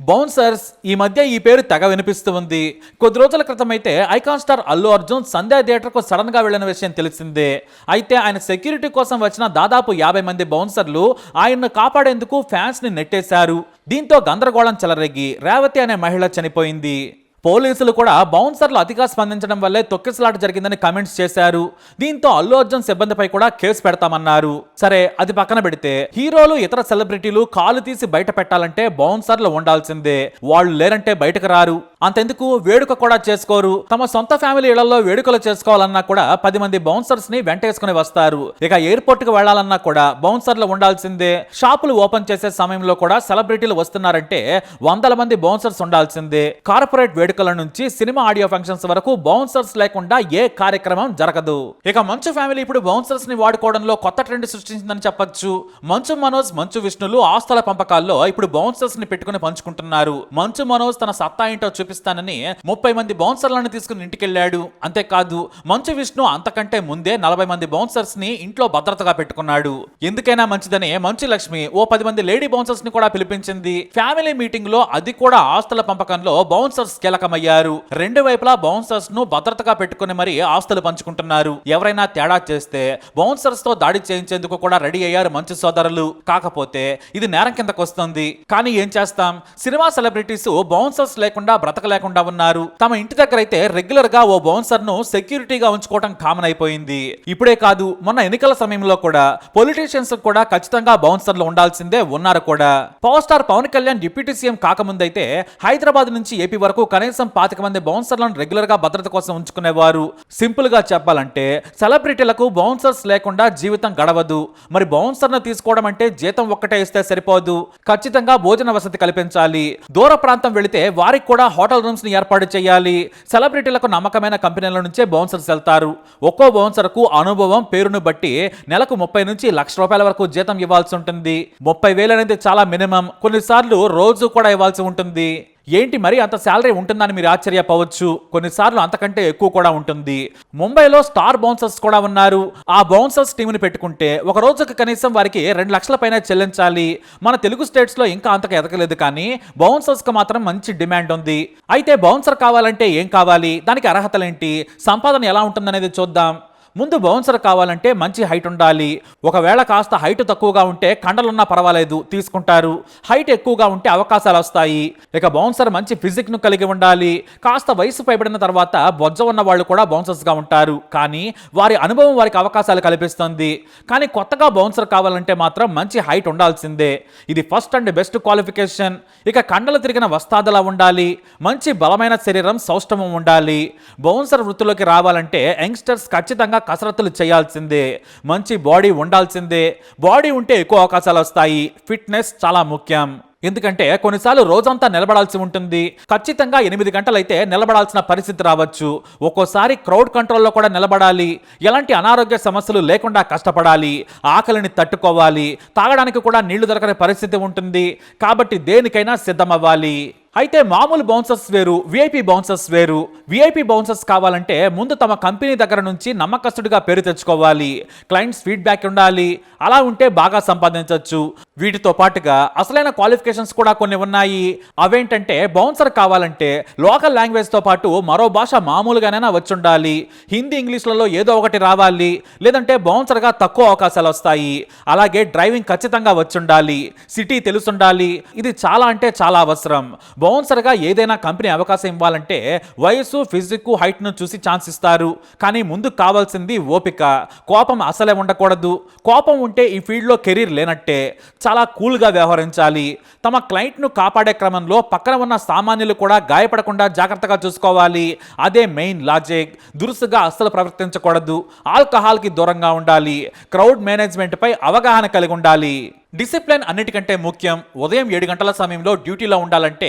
Bouncers ఈ మధ్య ఈ పేరు తెగ వినిపిస్తుంది కొద్ది రోజుల క్రితం అయితే ఐకాన్ స్టార్ అల్లు అర్జున్ సంధ్యా థియేటర్కు సడన్గా వెళ్ళిన విషయం తెలిసిందే. అయితే ఆయన సెక్యూరిటీ కోసం వచ్చిన దాదాపు యాభై మంది బౌన్సర్లు ఆయన్ను కాపాడేందుకు ఫ్యాన్స్ని నెట్టేశారు. దీంతో గందరగోళం చెలరెగ్గి రేవతి అనే మహిళ చనిపోయింది. పోలీసులు కూడా బౌన్సర్లు అతిగా స్పందించడం వల్లే తొక్కిసలాట జరిగిందని కామెంట్స్ చేశారు. దీంతో అల్లు అర్జున్ సిబ్బందిపై కూడా కేసు పెడతామన్నారు. సరే అది పక్కన పెడితే హీరోలు ఇతర సెలబ్రిటీలు కాలు తీసి బయట పెట్టాలంటే బౌన్సర్లు ఉండాల్సిందే. వాళ్ళు లేరంటే బయటకు రారు. అంతెందుకు? వేడుక కూడా చేసుకోరు. తమ సొంత ఫ్యామిలీ ఇళ్ళలో వేడుకలు చేసుకోవాలన్నా కూడా పది మంది బౌన్సర్స్ని వెంటేసుకుని వస్తారు. ఇక ఎయిర్పోర్ట్కు వెళ్ళాలన్నా కూడా బౌన్సర్లు ఉండాల్సిందే. షాపులు ఓపెన్ చేసే సమయంలో కూడా సెలబ్రిటీలు వస్తున్నారంటే వందల మంది బౌన్సర్స్ ఉండాల్సిందే. కార్పొరేట్ వేడుక వేడుకల నుంచి సినిమా ఆడియో ఫంక్షన్స్ వరకు బౌన్సర్స్ లేకుండా ఏ కార్యక్రమం జరగదు. ఇక మంచు ఫ్యామిలీ ఇప్పుడు బౌన్సర్స్ని వాడుకోవడంలో కొత్త ట్రెండ్ సృష్టించిందని చెప్పొచ్చు. మంచు మనోజ్ మంచు విష్ణులు ఆస్తుల పంపకాల్లో ఇప్పుడు బౌన్సర్స్ని పెట్టుకుని పంచుకుంటున్నారు. మంచు మనోజ్ తన సత్తా ఏంటో చూపిస్తానని ముప్పై మంది బౌన్సర్లను తీసుకుని ఇంటికెళ్ళాడు అంతేకాదు మంచు విష్ణు అంతకంటే ముందే నలభై మంది బౌన్సర్స్ని ఇంట్లో భద్రతగా పెట్టుకున్నాడు. ఎందుకైనా మంచిదని మంచు లక్ష్మి ఓ పది మంది లేడీ బౌన్సర్స్ని కూడా పిలిపించింది. ఫ్యామిలీ మీటింగ్లో అది కూడా ఆస్తుల పంపకంలో బౌన్సర్స్ కీలకమయ్యారు రెండు వైపులా బౌన్సర్స్ను భద్రతగా పెట్టుకుని మరి ఆస్తులు పంచుకుంటున్నారు. ఎవరైనా తేడా చేస్తే బౌన్సర్స్తో దాడి చేయించేందుకు కూడా రెడీ అయ్యారు మంచు సోదరులు. కాకపోతే ఇది నేరం కిందకు వస్తుంది. కానీ ఏం చేస్తాం? సినిమా సెలబ్రిటీస్ బౌన్సర్స్ లేకుండా బ్రతకలేకుండా ఉన్నారు. తమ ఇంటి దగ్గర అయితే రెగ్యులర్గా ఓ బౌన్సర్ను సెక్యూరిటీగా ఉంచుకోవడం కామన్ అయిపోయింది. ఇప్పుడే కాదు మొన్న ఎన్నికల సమయంలో కూడా పొలిటీషియన్స్ కూడా ఖచ్చితంగా బౌన్సర్లు ఉండాల్సిందే ఉన్నారు కూడా. Power star Pawan Kalyan deputy CM కాకముందైతే Hyderabad నుంచి ఏపీ వరకు కనీసం పాతిక మంది బౌన్సర్లను రెగ్యులర్గా భద్రత కోసం ఉంచుకునేవారు. సింపుల్గా చెప్పాలంటే సెలబ్రిటీలకు బౌన్సర్స్ లేకుండా జీవితం గడవదు. మరి బౌన్సర్ను తీసుకోవడం అంటే జీతం ఒక్కటే ఇస్తే సరిపోదు. ఖచ్చితంగా భోజన వసతి కల్పించాలి. దూర ప్రాంతం వెళితే వారికి కూడా హోటల్ రూమ్స్ని ఏర్పాటు చేయాలి. సెలబ్రిటీలకు నమ్మకమైన కంపెనీల నుంచే బౌన్సర్స్ వెళ్తారు. ఒక్కో బౌన్సర్కు అనుభవం పేరును బట్టి నెలకు ముప్పై నుంచి లక్ష రూపాయల వరకు జీతం ఇవ్వాల్సి ఉంటుంది. ముప్పై వేలు అనేది చాలా మినిమం. కొన్నిసార్లు రోజు కూడా ఇవ్వాల్సి ఉంటుంది. ఏంటి మరి అంత శాలరీ ఉంటుందని మీరు ఆశ్చర్యపోవచ్చు? కొన్నిసార్లు అంతకంటే ఎక్కువ కూడా ఉంటుంది. ముంబైలో స్టార్ బౌన్సర్స్ కూడా ఉన్నారు. ఆ బౌన్సర్స్ టీంని పెట్టుకుంటే ఒక రోజుకి కనీసం వారికి రెండు లక్షల పైన చెల్లించాలి. మన తెలుగు స్టేట్స్లో ఇంకా అంతకు ఎదగలేదు కానీ బౌన్సర్స్కి మాత్రం మంచి డిమాండ్ ఉంది. అయితే బౌన్సర్ కావాలంటే ఏం కావాలి? దానికి అర్హతలేంటి? సంపాదన ఎలా ఉంటుందనేది చూద్దాం. ముందు బౌన్సర్ కావాలంటే మంచి హైట్ ఉండాలి. ఒకవేళ కాస్త హైట్ తక్కువగా ఉంటే కండలున్నా పర్వాలేదు తీసుకుంటారు. హైట్ ఎక్కువగా ఉంటే అవకాశాలు వస్తాయి. ఇక బౌన్సర్ మంచి ఫిజిక్ను కలిగి ఉండాలి. కాస్త వయసు పైబడిన తర్వాత బొజ్జ ఉన్న వాళ్ళు కూడా బౌన్సర్స్గా ఉంటారు. కానీ వారి అనుభవం వారికి అవకాశాలు కల్పిస్తుంది. కానీ కొత్తగా బౌన్సర్ కావాలంటే మాత్రం మంచి హైట్ ఉండాల్సిందే. ఇది ఫస్ట్ అండ్ బెస్ట్ క్వాలిఫికేషన్. ఇక కండలు తిరిగిన వస్తాదలా ఉండాలి. మంచి బలమైన శరీరం సౌష్టమం ఉండాలి. బౌన్సర్ వృత్తిలోకి రావాలంటే యంగ్స్టర్స్ ఖచ్చితంగా కసరత్తులు చేయాల్సిందే మంచి బాడీ ఉండాల్సిందే. బాడీ ఉంటే ఎక్కువ అవకాశాలు వస్తాయి. ఫిట్నెస్ చాలా ముఖ్యం. ఎందుకంటే కొన్నిసార్లు రోజంతా నిలబడాల్సి ఉంటుంది. ఖచ్చితంగా ఎనిమిది గంటలైతే నిలబడాల్సిన పరిస్థితి రావచ్చు. ఒక్కోసారి క్రౌడ్ కంట్రోల్లో కూడా నిలబడాలి. ఎలాంటి అనారోగ్య సమస్యలు లేకుండా కష్టపడాలి. ఆకలిని తట్టుకోవాలి. తాగడానికి కూడా నీళ్ళు దొరకని పరిస్థితి ఉంటుంది. కాబట్టి దేనికైనా సిద్ధమవ్వాలి. అయితే మామూలు బౌన్సర్స్ వేరు విఐపి బౌన్సర్స్ వేరు. విఐపి బౌన్సర్స్ కావాలంటే ముందు తమ కంపెనీ దగ్గర నుంచి నమ్మకస్తుడిగా పేరు తెచ్చుకోవాలి. క్లయింట్స్ ఫీడ్బ్యాక్ ఉండాలి. అలా ఉంటే బాగా సంపాదించవచ్చు వీటితో పాటుగా అసలైన క్వాలిఫికేషన్ క్వాలిఫికేషన్స్ కూడా కొన్ని ఉన్నాయి. అవేంటంటే బౌన్సర్ కావాలంటే లోకల్ లాంగ్వేజ్తో పాటు మరో భాష మామూలుగానైనా వచ్చుండాలి. హిందీ ఇంగ్లీష్లలో ఏదో ఒకటి రావాలి. లేదంటే బౌన్సర్గా తక్కువ అవకాశాలు వస్తాయి. అలాగే డ్రైవింగ్ ఖచ్చితంగా వచ్చుండాలి. సిటీ తెలుసుండాలి. ఇది చాలా అంటే చాలా అవసరం. బౌన్సర్గా ఏదైనా కంపెనీ అవకాశం ఇవ్వాలంటే వయసు ఫిజిక్ హైట్ను చూసి ఛాన్స్ ఇస్తారు. కానీ ముందు కావాల్సింది ఓపిక. కోపం అసలే ఉండకూడదు. కోపం ఉంటే ఈ ఫీల్డ్లో కెరీర్ లేనట్టే. చాలా కూల్గా వ్యవహరించాలి. తమ క్లయింట్ను కాపాడే క్రమంలో పక్కన ఉన్న సామాన్యులు కూడా గాయపడకుండా జాగ్రత్తగా చూసుకోవాలి. అదే మెయిన్ లాజిక్. దురుసుగా అస్సలు ప్రవర్తించకూడదు. ఆల్కహాల్కి దూరంగా ఉండాలి. క్రౌడ్ మేనేజ్మెంట్పై అవగాహన కలిగి ఉండాలి. డిసిప్లిన్ అన్నిటికంటే ముఖ్యం ఉదయం ఏడు గంటల సమయంలో డ్యూటీలో ఉండాలంటే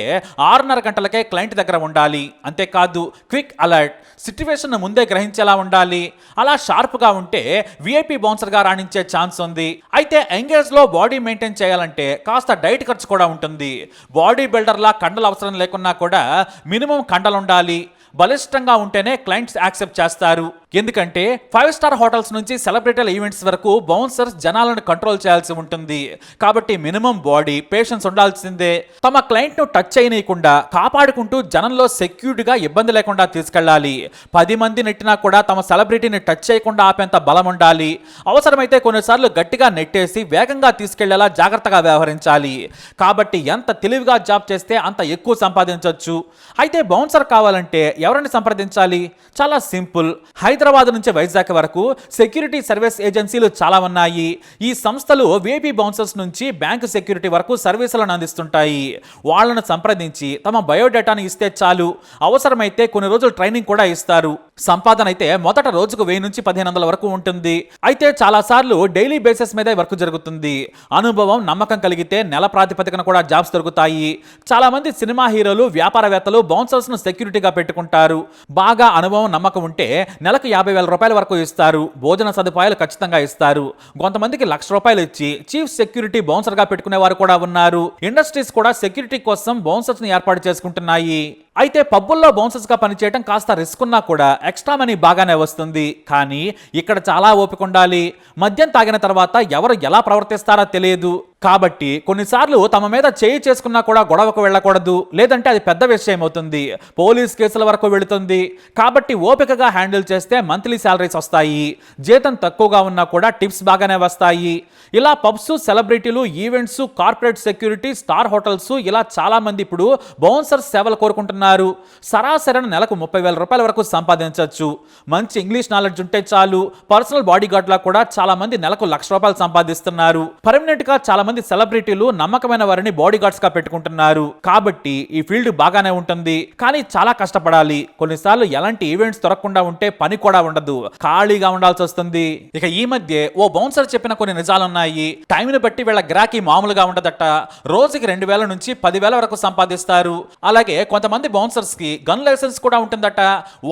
ఆరున్నర గంటలకే క్లయింట్ దగ్గర ఉండాలి. అంతేకాదు క్విక్ అలర్ట్. సిట్యువేషన్ను ముందే గ్రహించేలా ఉండాలి. అలా షార్ప్గా ఉంటే విఐపి బౌన్సర్గా రాణించే ఛాన్స్ ఉంది. అయితే ఎంగేజ్లో బాడీ మెయింటైన్ చేయాలంటే కాస్త డైట్ ఖర్చు కూడా ఉంటుంది. బాడీ బిల్డర్లా కండలు అవసరం లేకున్నా కూడా మినిమం కండలు ఉండాలి బలిష్టంగా ఉంటేనే క్లయింట్స్ యాక్సెప్ట్ చేస్తారు. ఎందుకంటే ఫైవ్ స్టార్ హోటల్స్ నుంచి సెలబ్రిటీల ఈవెంట్స్ వరకు బౌన్సర్స్ జనాలను కంట్రోల్ చేయాల్సి ఉంటుంది. కాబట్టి మినిమం బాడీ పేషెన్స్ ఉండాల్సిందే. తమ క్లయింట్ను టచ్ చేయనీయకుండా కాపాడుకుంటూ జనంలో సెక్యూర్డ్గా ఇబ్బంది లేకుండా తీసుకెళ్ళాలి. పది మంది నెట్టినా కూడా తమ సెలబ్రిటీని టచ్ చేయకుండా ఆపేంత బలం ఉండాలి. అవసరమైతే కొన్నిసార్లు గట్టిగా నెట్టేసి వేగంగా తీసుకెళ్ళేలా జాగ్రత్తగా వ్యవహరించాలి. కాబట్టి ఎంత తెలివిగా జాబ్ చేస్తే అంత ఎక్కువ సంపాదించవచ్చు అయితే బౌన్సర్ కావాలంటే ఎవరిని సంప్రదించాలి? చాలా సింపుల్. హైదరాబాద్ నుంచి వైజాగ్ వరకు సెక్యూరిటీ సర్వీస్ ఏజెన్సీలు చాలా ఉన్నాయి. ఈ సంస్థలు వేపీ బౌన్సర్స్ నుంచి బ్యాంకు సెక్యూరిటీ వరకు సర్వీసులను అందిస్తుంటాయి. వాళ్ళను సంప్రదించి తమ బయోడేటాను ఇస్తే చాలు. అవసరమైతే కొన్ని రోజులు ట్రైనింగ్ కూడా ఇస్తారు. సంపాదన అయితే మొదట రోజుకు వెయ్యి నుంచి పదిహేను వందల వరకు ఉంటుంది. అయితే చాలా సార్లు డైలీ బేసిస్ మీదే వర్క్ జరుగుతుంది. అనుభవం నమ్మకం కలిగితే నెల ప్రాతిపదికన కూడా జాబ్స్ దొరుకుతాయి. చాలా మంది సినిమా హీరోలు వ్యాపారవేత్తలు బౌన్సర్స్ను సెక్యూరిటీగా పెట్టుకుంటారు. బాగా అనుభవం నమ్మకం ఉంటే నెలకు యాభై వేల రూపాయల వరకు ఇస్తారు. భోజన సదుపాయాలు ఖచ్చితంగా ఇస్తారు. కొంతమందికి లక్ష రూపాయలు ఇచ్చి చీఫ్ సెక్యూరిటీ బౌన్సర్గా పెట్టుకునే వారు కూడా ఉన్నారు. ఇండస్ట్రీస్ కూడా సెక్యూరిటీ కోసం బౌన్సర్స్ని ఏర్పాటు చేసుకుంటున్నాయి. అయితే పబ్బుల్లో బౌన్సర్స్గా పనిచేయడం కాస్త రిస్క్ ఉన్నా కూడా ఎక్స్ట్రా మనీ బాగానే వస్తుంది. కానీ ఇక్కడ చాలా ఓపిక ఉండాలి. మద్యం తాగిన తర్వాత ఎవరు ఎలా ప్రవర్తిస్తారో తెలియదు. కాబట్టి కొన్నిసార్లు తమ మీద చేయి చేసుకున్నా కూడా గొడవకు వెళ్ళకూడదు లేదంటే అది పెద్ద విషయం అవుతుంది. పోలీస్ కేసుల వరకు వెళుతుంది. కాబట్టి ఓపికగా హ్యాండిల్ చేస్తే మంత్లీ శాలరీస్ వస్తాయి. జీతం తక్కువగా ఉన్నా కూడా టిప్స్ బాగానే వస్తాయి. ఇలా పబ్స్ సెలబ్రిటీలు events corporate security star hotels ఇలా చాలామంది ఇప్పుడు బౌన్సర్స్ సేవలు కోరుకుంటున్నారు. సరాసరిన నెలకు ముప్పై వేల రూపాయల వరకు సంపాదించవచ్చు. మంచి ఇంగ్లీష్ నాలెడ్జ్ ఉంటే చాలు. పర్సనల్ బాడీ గార్డ్ లా కూడా చాలామంది నెలకు లక్ష రూపాయలు సంపాదిస్తున్నారు. పర్మనెంట్గా చాలా మంది సెలబ్రిటీలు నమ్మకమైన వారిని బాడీ గార్డ్స్గా పెట్టుకుంటున్నారు. కాబట్టి ఈ ఫీల్డ్ బాగానే ఉంటుంది. కానీ చాలా కష్టపడాలి. కొన్నిసార్లు ఎలాంటి ఈవెంట్స్ దొరకకుండా ఉంటే పని కూడా ఉండదు. ఖాళీగా ఉండాల్సి వస్తుంది. ఇక ఈ మధ్య ఓ బౌన్సర్ చెప్పిన కొన్ని నిజాలున్నాయి. టైంని బట్టి వీళ్ళ గ్రాకీ మామూలుగా ఉండదట. రోజుకి రెండు వేల నుంచి పదివేల వరకు సంపాదిస్తారు. అలాగే కొంతమంది బౌన్సర్స్కి గన్ లైసెన్స్ కూడా ఉంటుందట.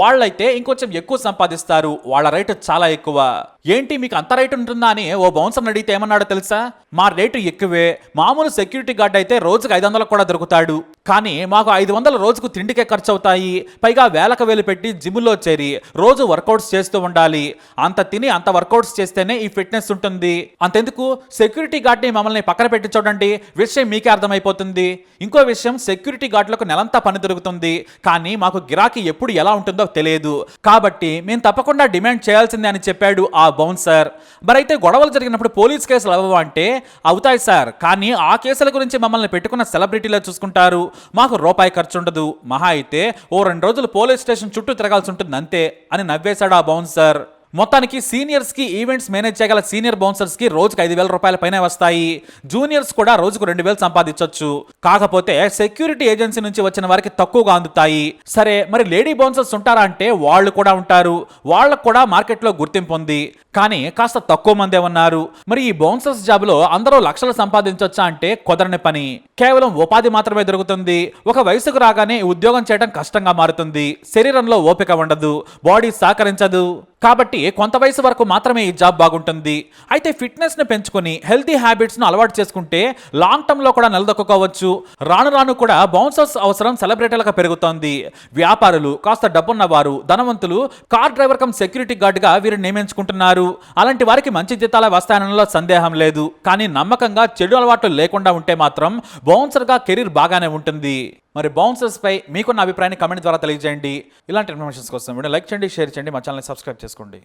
వాళ్ళైతే ఇంకొంచెం ఎక్కువ సంపాదిస్తారు. వాళ్ళ రేటు చాలా ఎక్కువ. ఏంటి మీకు అంత రేటు ఉంటుందా అని ఓ బౌన్సర్ని అడిగితే ఏమన్నాడో తెలుసా? మా రేటు ఎక్కువే మామూలు సెక్యూరిటీ గార్డ్ అయితే రోజుకు ఐదు వందలకు కూడా దొరుకుతాడు. కానీ మాకు ఐదు వందల రోజుకు తిండికే ఖర్చు అవుతాయి పైగా వేలకు వేలు పెట్టి జిమ్లో చేరి రోజు వర్కౌట్స్ చేస్తూ ఉండాలి. అంత తిని అంత వర్కౌట్స్ చేస్తేనే ఈ ఫిట్నెస్ ఉంటుంది. అంతెందుకు? సెక్యూరిటీ గార్డ్ని మమ్మల్ని పక్కన పెట్టి చూడండి. విషయం మీకే అర్థమైపోతుంది. ఇంకో విషయం సెక్యూరిటీ గార్డులకు నెలంతా పని దొరుకుతుంది. కానీ మాకు గిరాకీ ఎప్పుడు ఎలా ఉంటుందో తెలియదు. కాబట్టి మేము తప్పకుండా డిమాండ్ చేయాల్సిందే అని చెప్పాడు ఆ బౌన్సర్. మరైతే గొడవలు జరిగినప్పుడు పోలీస్ కేసులు అవ్వవు అంటే అవుతాయి సార్. కానీ ఆ కేసుల గురించి మమ్మల్ని పెట్టుకున్న సెలబ్రిటీలో చూసుకుంటారు. మాకు రూపాయి ఖర్చు ఉండదు. మహా అయితే ఓ రెండు రోజులు పోలీస్ స్టేషన్ చుట్టూ తిరగాల్సి ఉంటుంది అంతే అని నవ్వేశాడు ఆ బౌన్సర్. మొత్తానికి సీనియర్స్కి ఈవెంట్స్ మేనేజ్ చేయగల సీనియర్ బౌన్సర్స్కి ఐదు వేల రూపాయల పైన వస్తాయి. జూనియర్స్ కూడా రోజుకు రెండు వేలు సంపాదించవచ్చు కాకపోతే సెక్యూరిటీ ఏజెన్సీ నుంచి వచ్చిన వారికి తక్కువగా అందుతాయి. సరే మరి లేడీ బౌన్సర్స్ ఉంటారా అంటే వాళ్ళు కూడా ఉంటారు. వాళ్ళకు కూడా మార్కెట్లో గుర్తింపు ఉంది. కానీ కాస్త తక్కువ మందే ఉన్నారు. మరి ఈ బౌన్సర్స్ జాబ్లో అందరూ లక్షలు సంపాదించవచ్చా అంటే కుదరని పని. కేవలం ఉపాధి మాత్రమే దొరుకుతుంది. ఒక వయసుకు రాగానే ఉద్యోగం చేయడం కష్టంగా మారుతుంది. శరీరంలో ఓపిక ఉండదు. బాడీ సహకరించదు. కాబట్టి కొంత వయసు వరకు మాత్రమే ఈ జాబ్ బాగుంటుంది. అయితే ఫిట్నెస్ని పెంచుకొని హెల్తీ హ్యాబిట్స్ను అలవాటు చేసుకుంటే లాంగ్ టర్మ్లో కూడా నిలదొక్కుకోవచ్చు. రాను రాను కూడా బౌన్సర్స్ అవసరం సెలబ్రిటీలుగా పెరుగుతోంది. వ్యాపారులు కాస్త డబ్బున్న వారు ధనవంతులు కార్ డ్రైవర్ కమ్ సెక్యూరిటీ గార్డ్గా వీరిని నియమించుకుంటున్నారు. అలాంటి వారికి మంచి జీతాలు వస్తాయనలో సందేహం లేదు. కానీ నమ్మకంగా చెడు అలవాట్లు లేకుండా ఉంటే మాత్రం బౌన్సర్గా కెరీర్ బాగానే ఉంటుంది. మరి బౌన్సర్స్పై మీకున్న అభిప్రాయాన్ని కమెంట్ ద్వారా తెలియజేయండి. ఇలాంటి ఇన్ఫర్మేషన్స్ కోసం వీడియో లైక్ చేయండి షేర్ చేయండి మా ఛానల్ని సబ్స్క్రైబ్ చేసుకోండి.